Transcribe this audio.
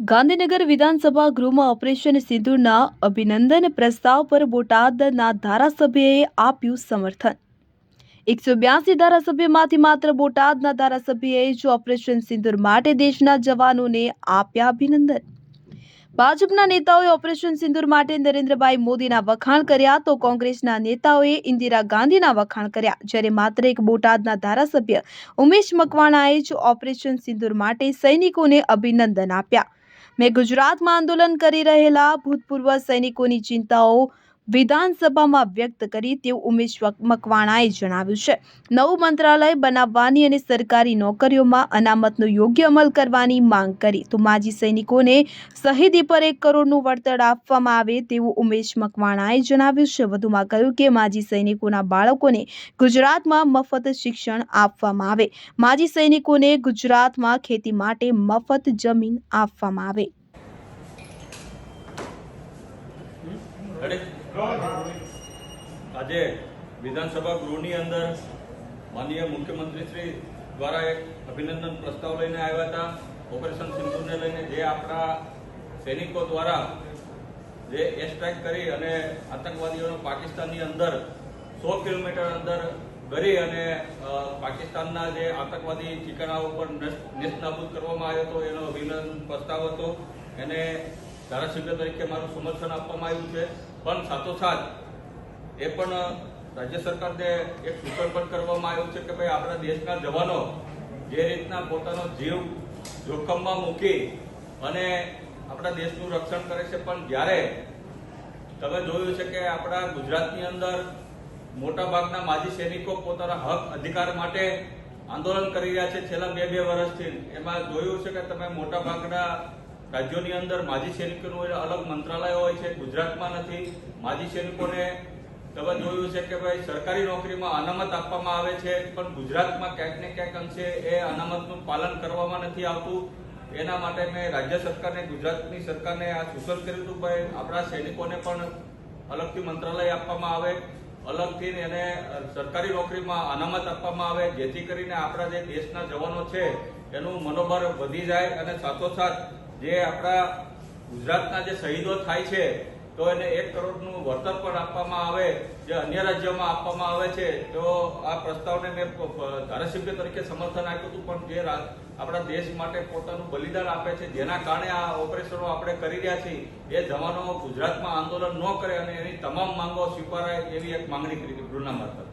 ગાંધીનગર વિધાનસભા ગૃહમાં ઓપરેશન સિંધુના અભિનંદન પ્રસ્તાવ પર બોટાદના ધારાસભ્યએ આપ્યું સમર્થન. એકસો બ્યાસી ધારાસભ્યમાંથી માત્ર બોટાદના ધારાસભ્યએ જ ઓપરેશન સિંધુર માટે દેશના જવાનોને આપ્યા અભિનંદન. ભાજપના નેતાઓએ ઓપરેશન સિંદુર માટે નરેન્દ્રભાઈ મોદીના વખાણ કર્યા તો કોંગ્રેસના નેતાઓએ ઇન્દિરા ગાંધીના વખાણ કર્યા, જ્યારે માત્ર એક બોટાદના ધારાસભ્ય ઉમેશ મકવાણાએ જ ઓપરેશન સિંદુર માટે સૈનિકોને અભિનંદન આપ્યા. મેં ગુજરાતમાં આંદોલન કરી રહેલા ભૂતપૂર્વ સૈનિકોની ચિંતાઓ વિધાનસભામાં વ્યક્ત કરી તેવું ઉમેશ મકવાણાએ જણાવ્યું છે. નવું મંત્રાલય બનાવવાની અને સરકારી નોકરીઓમાં અનામતનો યોગ્ય અમલ કરવાની માંગ કરી. તો માજી સૈનિકોને શહીદી પર એક કરોડનું વળતર આપવામાં આવે તેવું ઉમેશ મકવાણાએ જણાવ્યું છે. વધુમાં કહ્યું કે માજી સૈનિકોના બાળકોને ગુજરાતમાં મફત શિક્ષણ આપવામાં આવે. માજી સૈનિકોને ગુજરાતમાં ખેતી માટે મફત જમીન આપવામાં આવે? આજે વિધાનસભા ગૃહની અંદર માનનીય મુખ્યમંત્રી શ્રી દ્વારા એક અભિનંદન પ્રસ્તાવ લઈને આવ્યા હતા. ઓપરેશન સિંધુને લઈને જે આપણા સૈનિકો દ્વારા જે એર સ્ટ્રાઇક કરી અને આતંકવાદીઓનો પાકિસ્તાનની અંદર સો કિલોમીટર અંદર કરી અને પાકિસ્તાનના જે આતંકવાદી ઠિકાણા ઉપર નેસ્તનાબૂદ કરવામાં આવ્યો હતો. એનો અભિનંદન પ્રસ્તાવ હતો. એને ધારાસભ્ય તરીકે મારું સમર્થન આપવામાં આવ્યું છે. પણ સાથોસાથ એ પણ રાજ્ય સરકારને એક સૂચન પણ કરવામાં આવ્યું છે કે ભાઈ આપણા દેશના જવાનો જે રીતના પોતાનો જીવ જોખમમાં મૂકી અને આપણા દેશનું રક્ષણ કરે છે. પણ જ્યારે તમે જોયું છે કે આપણા ગુજરાતની અંદર મોટાભાગના માજી સૈનિકો પોતાના હક અધિકાર માટે આંદોલન કરી રહ્યા છે. છેલ્લા બે બે વર્ષથી એમાં જોયું છે કે તમે મોટા ભાગના રાજ્યોની અંદર માજી સૈનિકોનું અલગ મંત્રાલય હોય છે, ગુજરાતમાં નથી. માજી સૈનિકોને તમે જોયું છે કે ભાઈ સરકારી નોકરીમાં અનામત આપવામાં આવે છે, પણ ગુજરાતમાં ક્યાંક ને ક્યાંક અંશે એ અનામતનું પાલન કરવામાં નથી આવતું. એના માટે મેં રાજ્ય સરકારને, ગુજરાતની સરકારને આ સૂચન કર્યું હતું, ભાઈ આપણા સૈનિકોને પણ અલગથી મંત્રાલય આપવામાં આવે. અલગથી એને સરકારી નોકરીમાં અનામત આપવામાં આવે, જેથી કરીને આપણા જે દેશના જવાનો છે, એનું મનોબળ વધી જાય અને સાથોસાથ જે આપણા ગુજરાતના જે શહીદો થાય છે, તો એને એક કરોડનું વળતર પણ આપવામાં આવે, જે અન્ય રાજ્યોમાં આપવામાં આવે છે, તો આ પ્રસ્તાવને મેં ધારાસભ્ય તરીકે સમર્થન આપ્યું હતું, પણ જે આપણા દેશ માટે પોતાનું બલિદાન આપે છે, જેના કારણે આ ઓપરેશનો આપણે કરી રહ્યા છીએ, એ જવાનો ગુજરાતમાં આંદોલન ન કરે અને એની તમામ માંગો સ્વીકારાય એવી એક માંગણી કરી હતી ગૃહના મારફત